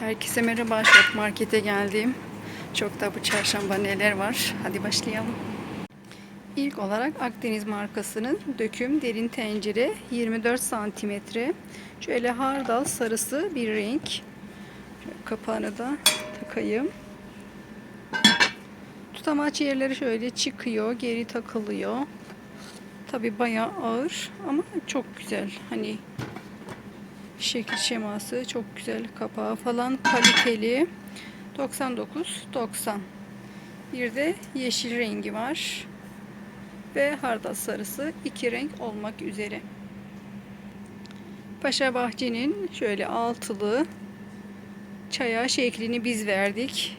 Herkese merhaba. Şok markete geldim. Çok da bu çarşamba neler var. Hadi başlayalım. İlk olarak Akdeniz markasının döküm derin tencere 24 santimetre. Şöyle hardal sarısı bir renk. Şöyle kapağını da takayım. Tutamaç yerleri şöyle çıkıyor, geri takılıyor. Tabi bayağı ağır ama çok güzel. Hani şekil şeması çok güzel. Kapağı falan kaliteli. 99 90. Bir de yeşil rengi var. Ve hardal sarısı iki renk olmak üzere. Paşa Bahçe'nin şöyle altılı çaya şeklini biz verdik.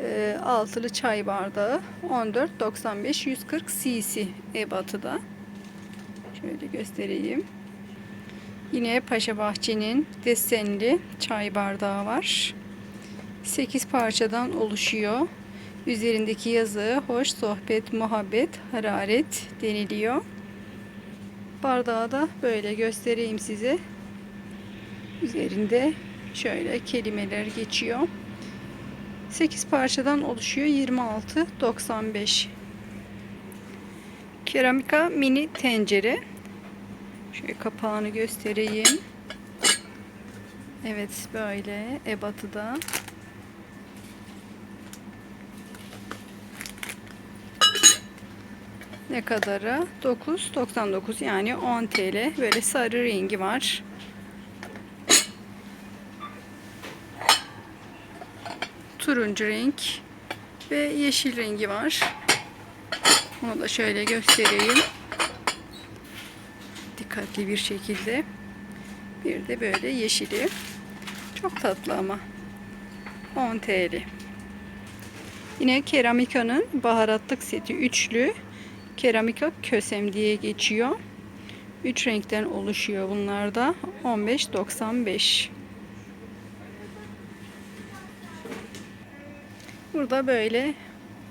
Ee, altılı çay bardağı 14.95 140 cc ebatıda. Şöyle göstereyim. Yine Paşa Bahçe'nin desenli çay bardağı var. 8 parçadan oluşuyor. Üzerindeki yazı hoş sohbet, muhabbet, hararet deniliyor. Bardağı da böyle göstereyim size. Üzerinde şöyle kelimeler geçiyor. 8 parçadan oluşuyor. 26.95. Keramika mini tencere. Şöyle kapağını göstereyim. Evet böyle ebatıda. Ne kadarı? 9.99 yani 10 TL. Böyle sarı rengi var. Turuncu renk ve yeşil rengi var. Onu da şöyle göstereyim dikkatli bir şekilde. Bir de böyle yeşili. Çok tatlı ama. 10 TL. Yine keramika'nın baharatlık seti üçlü. Keramika kösem diye geçiyor. 3 renkten oluşuyor bunlar da. 15.95. Burada böyle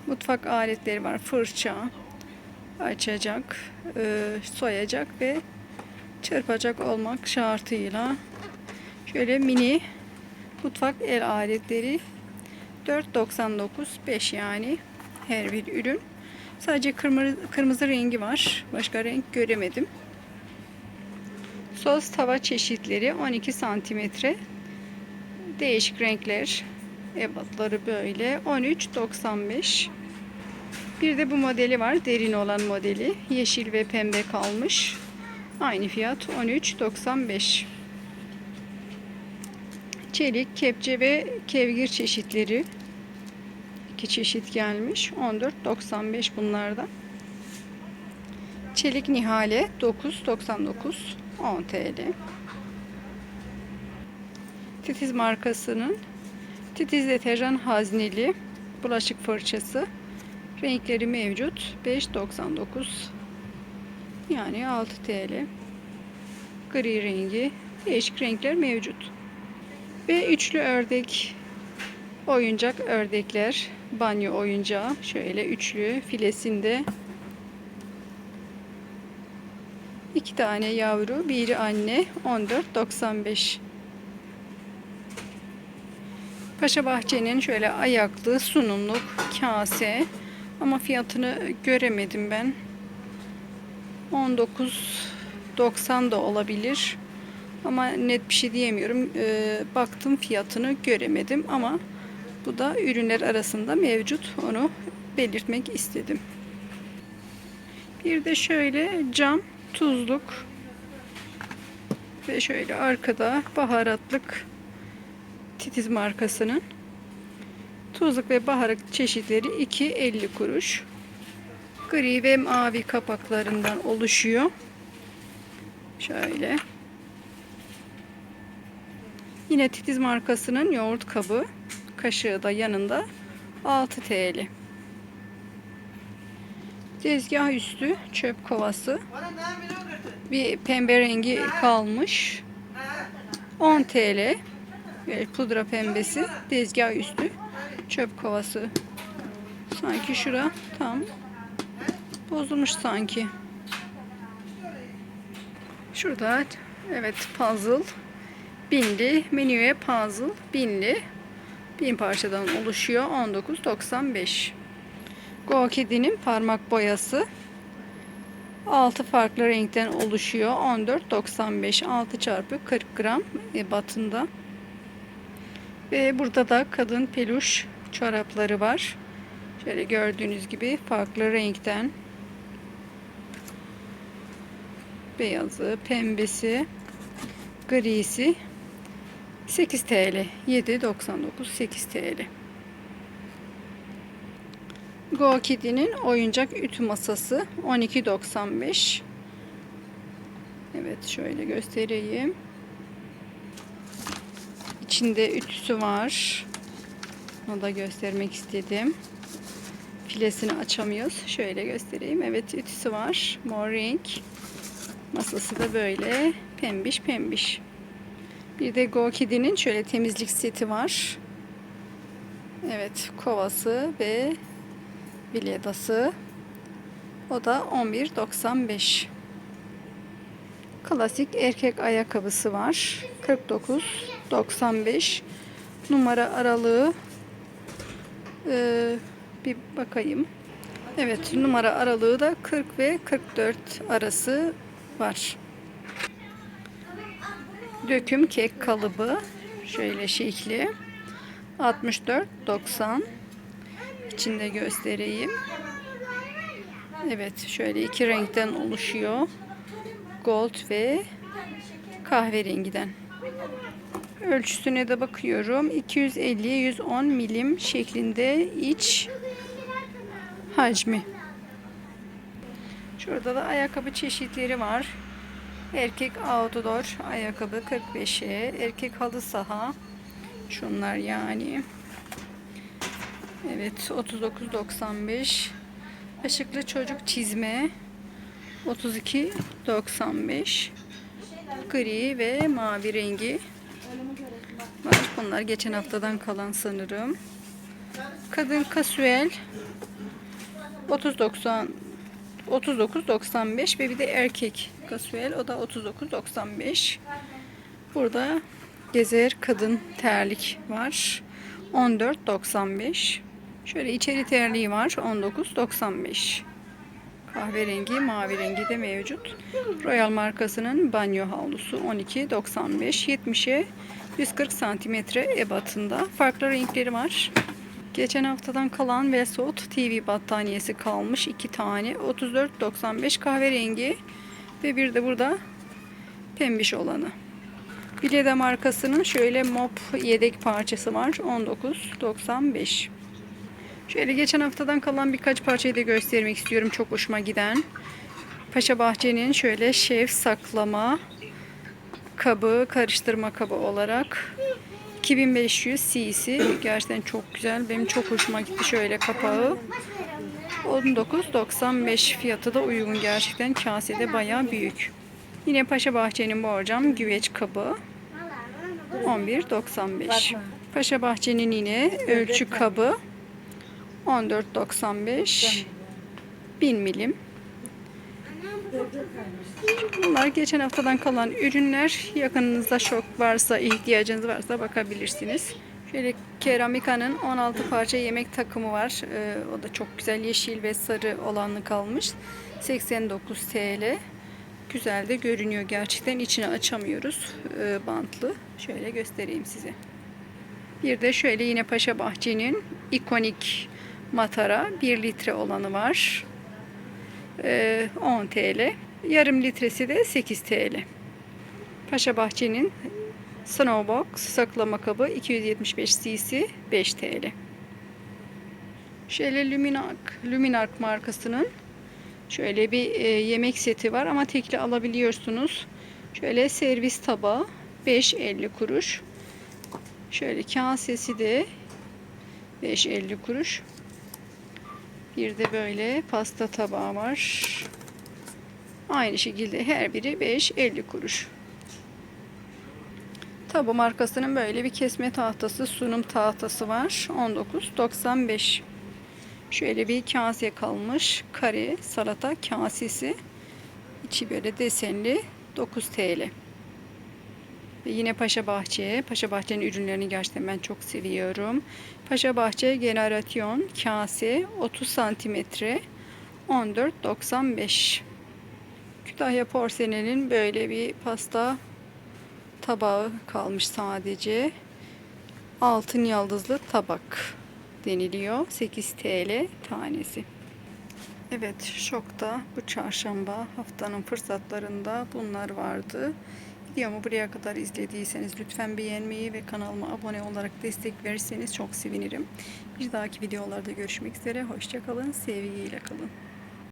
mutfak aletleri var. Fırça, açacak, e, soyacak ve çırpacak olmak şartıyla şöyle mini mutfak el aletleri 4.99 5 yani her bir ürün. Sadece kırmızı, kırmızı rengi var. Başka renk göremedim. Sos tava çeşitleri 12 santimetre. Değişik renkler. Ebatları böyle. 13.95. Bir de bu modeli var. Derin olan modeli. Yeşil ve pembe kalmış. Aynı fiyat 13.95. Çelik, kepçe ve kevgir çeşitleri. iki çeşit gelmiş. 14.95 bunlarda. Çelik Nihale 9.99 10 TL. Titiz markasının Titiz deterjan hazneli bulaşık fırçası. Renkleri mevcut. 5.99 yani 6 TL. Gri rengi. Değişik renkler mevcut. Ve üçlü ördek oyuncak ördekler. Banyo oyuncağı. Şöyle üçlü filesinde. iki tane yavru, biri anne. 14.95 Paşa Bahçe'nin şöyle ayaklı sunumluk kase ama fiyatını göremedim ben. 19.90 da olabilir. Ama net bir şey diyemiyorum. Ee, baktım fiyatını göremedim ama bu da ürünler arasında mevcut. Onu belirtmek istedim. Bir de şöyle cam tuzluk ve şöyle arkada baharatlık titiz markasının tuzluk ve baharat çeşitleri 2.50 kuruş gri ve mavi kapaklarından oluşuyor. Şöyle. Yine titiz markasının yoğurt kabı. Kaşığı da yanında 6 TL. Tezgah üstü çöp kovası. Bir pembe rengi kalmış. 10 TL. Böyle pudra pembesi. Tezgah üstü çöp kovası. Sanki şura tam bozulmuş sanki. Şurada evet puzzle Binli. Menüye puzzle. Binli. Bin parçadan oluşuyor. 19.95. Go Kiddy'nin parmak boyası. 6 farklı renkten oluşuyor. 14.95 6 çarpı 40 gram batında. Ve burada da kadın peluş çorapları var. Şöyle gördüğünüz gibi farklı renkten. Beyazı, pembesi, grisi 8 TL. 7.99 8 TL. Go Kiddy'nin oyuncak ütü masası 12.95. Evet şöyle göstereyim. İçinde ütüsü var. Onu da göstermek istedim. Filesini açamıyoruz. Şöyle göstereyim. Evet ütüsü var. Mor renk. Masası da böyle. Pembiş pembiş. Bir de Go Kiddy'nin şöyle temizlik seti var. Evet kovası ve bilyedası. O da 11.95. Klasik erkek ayakkabısı var. 49.95. Numara aralığı ee, bir bakayım. Evet numara aralığı da 40 ve 44 arası var. Döküm kek kalıbı şöyle şekli 64.90 içinde göstereyim. Evet şöyle iki renkten oluşuyor. Gold ve kahverengiden. Ölçüsüne de bakıyorum. 250-110 milim şeklinde iç hacmi. Şurada da ayakkabı çeşitleri var. Erkek outdoor ayakkabı 45'e, erkek halı saha. Şunlar yani. Evet 39.95. Işıklı çocuk çizme 32.95. Gri ve mavi rengi var. Bunlar geçen haftadan kalan sanırım. Kadın kasuel 30.90 39.95 ve bir de erkek kasuel o da 39.95. Burada gezer kadın terlik var. 14.95. Şöyle içeri terliği var. 19.95. Kahverengi, mavi rengi de mevcut. Royal markasının banyo havlusu 12.95. 70'e 140 santimetre ebatında. Farklı renkleri var. Geçen haftadan kalan Vesot TV battaniyesi kalmış. iki tane. 34.95 kahverengi. Ve bir de burada pembiş olanı. Bilede markasının şöyle mop yedek parçası var. 19.95. Şöyle geçen haftadan kalan birkaç parçayı da göstermek istiyorum. Çok hoşuma giden. Paşa Bahçe'nin şöyle şef saklama kabı, karıştırma kabı olarak 2500 cc. Gerçekten çok güzel. Benim çok hoşuma gitti şöyle kapağı. 19.95 fiyatı da uygun gerçekten. Kasede bayağı büyük. Yine Paşa Bahçe'nin borcam güveç kabı. 11.95. Paşa Bahçe'nin yine ölçü kabı 14.95 1000 milim. Bunlar geçen haftadan kalan ürünler. Yakınınızda şok varsa, ihtiyacınız varsa bakabilirsiniz. Şöyle Keramika'nın 16 parça yemek takımı var. Ee, o da çok güzel yeşil ve sarı olanı kalmış. 89 TL. Güzel de görünüyor gerçekten. İçini açamıyoruz. Ee, bantlı. Şöyle göstereyim size. Bir de şöyle yine Paşa Bahçe'nin ikonik matara 1 litre olanı var. Ee, 10 TL. Yarım litresi de 8 TL. Paşa Bahçe'nin Snowbox saklama kabı 275 cc 5 TL. Şöyle Luminark, Luminark markasının şöyle bir e, yemek seti var ama tekli alabiliyorsunuz. Şöyle servis tabağı 5.50 kuruş. Şöyle kasesi de 5.50 kuruş. Bir de böyle pasta tabağı var. Aynı şekilde her biri 5.50 kuruş. Tabu markasının böyle bir kesme tahtası, sunum tahtası var. 19.95. Şöyle bir kase kalmış. Kare salata kasesi. İçi böyle desenli 9 TL. Yine Paşa Bahçe. Paşa Bahçe'nin ürünlerini gerçekten ben çok seviyorum. Paşa Bahçe Generasyon kase 30 santimetre 14.95. Kütahya Porselen'in böyle bir pasta tabağı kalmış sadece. Altın yıldızlı tabak deniliyor. 8 TL tanesi. Evet, şokta bu çarşamba haftanın fırsatlarında bunlar vardı. Videomu buraya kadar izlediyseniz lütfen beğenmeyi ve kanalıma abone olarak destek verirseniz çok sevinirim. Bir dahaki videolarda görüşmek üzere. Hoşçakalın, sevgiyle kalın.